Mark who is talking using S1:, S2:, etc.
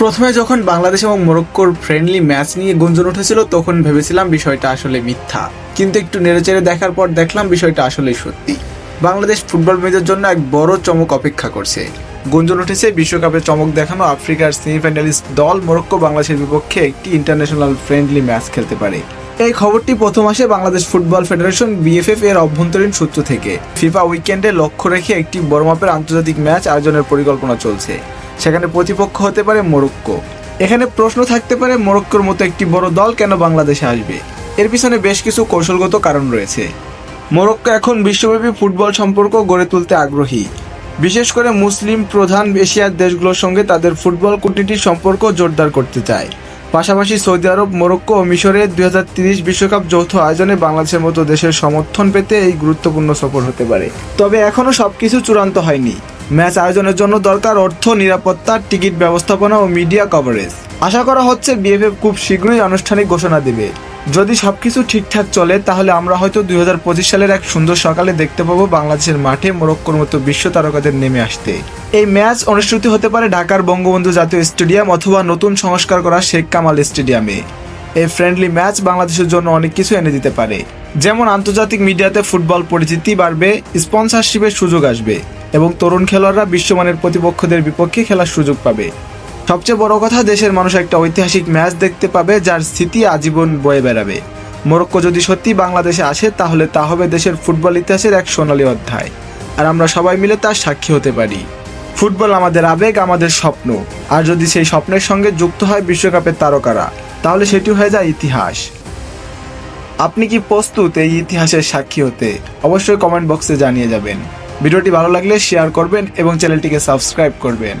S1: প্রথমে যখন বাংলাদেশ এবং মরক্কোর ফ্রেন্ডলি ম্যাচ নিয়ে গুঞ্জন উঠেছিল, তখন ভেবেছিলাম বিষয়টা আসলে মিথ্যা। কিন্তু একটু নেড়েচেড়ে দেখার পর দেখলাম বিষয়টা আসলে সত্যি। বাংলাদেশ ফুটবল মেজের জন্য এক বড় চমক অপেক্ষা করছে। গুঞ্জন উঠেছে বিশ্বকাপে চমক দেখানো আফ্রিকার সেমিফাইনালিস্ট দল মোরক্কো বাংলাদেশের বিপক্ষে একটি ইন্টারন্যাশনাল ফ্রেন্ডলি ম্যাচ খেলতে পারে। এই খবরটি প্রথম আসে বাংলাদেশ ফুটবল ফেডারেশন বিএফএফ এর অভ্যন্তরীণ সূত্র থেকে। ফিফা উইকেন্ডে লক্ষ্য রেখে একটি বড় মাপের আন্তর্জাতিক ম্যাচ আয়োজনের পরিকল্পনা চলছে। সেখানে প্রতিপক্ষ হতে পারে মোরক্কো। এখানে প্রশ্ন থাকতে পারে মোরক্কোর মতো একটি বড় দল কেন বাংলাদেশে আসবে? এর পিছনে বেশ কিছু কৌশলগত কারণ রয়েছে। মোরক্কো এখন বিশ্বব্যাপী ফুটবল সম্পর্ক গড়ে তুলতে আগ্রহী। বিশেষ করে মুসলিম প্রধান এশিয়ার দেশগুলোর সঙ্গে তাদের ফুটবল কূটনীতির সম্পর্ক জোরদার করতে চায়। পাশাপাশি সৌদি আরব, মোরক্কো ও মিশরে দুই বিশ্বকাপ যৌথ আয়োজনে বাংলাদেশের মতো দেশের সমর্থন পেতে এই গুরুত্বপূর্ণ সফর হতে পারে। তবে এখনও সবকিছু চূড়ান্ত হয়নি। ম্যাচ আয়োজনের জন্য দরকার অর্থ, নিরাপত্তা, টিকিট ব্যবস্থাপনা ও মিডিয়া কভারেজ আশা করা হচ্ছে বিএফএফ খুব শীঘ্রই আনুষ্ঠানিক ঘোষণা দেবে। যদি সবকিছু ঠিকঠাক চলে, তাহলে আমরা হয়তো দুই হাজার পঁচিশ সালের এক সুন্দর সকালে দেখতে পাবো বাংলাদেশের মাঠে মোরক্কোর মতো বিশ্ব তারকাদের নেমে আসতে। এই ম্যাচ অনুষ্ঠিত হতে পারে ঢাকার বঙ্গবন্ধু জাতীয় স্টেডিয়াম অথবা নতুন সংস্কার করা শেখ কামাল স্টেডিয়ামে। এই ফ্রেন্ডলি ম্যাচ বাংলাদেশের জন্য অনেক কিছু এনে দিতে পারে। যেমন আন্তর্জাতিক মিডিয়াতে ফুটবল পরিচিতি বাড়বে স্পন্সরশিপের সুযোগ আসবে। এবং তরুণ খেলোয়াড়রা বিশ্বমানের প্রতিপক্ষদের বিপক্ষে খেলার সুযোগ পাবে। সবচেয়ে বড় কথা, দেশের মানুষ একটা ঐতিহাসিক ম্যাচ দেখতে পাবে যার স্মৃতি আজীবন বয়ে বেড়াবে। মোরক্কো যদি সত্যি বাংলাদেশে আসে, তাহলে তা হবে দেশের ফুটবল ইতিহাসের এক সোনালী অধ্যায়। আর আমরা সবাই মিলে তার সাক্ষী হতে পারি। ফুটবল আমাদের আবেগ, আমাদের স্বপ্ন। আর যদি সেই স্বপ্নের সঙ্গে যুক্ত হয় বিশ্বকাপের তারকারা, তাহলে সেটি হয়ে যায় ইতিহাস। আপনি কি প্রস্তুত এই ইতিহাসের সাক্ষী হতে? অবশ্যই কমেন্ট বক্সে জানিয়ে যাবেন। ভিডিওটি ভালো লাগলে শেয়ার করবেন এবং চ্যানেলটিকে সাবস্ক্রাইব করবেন।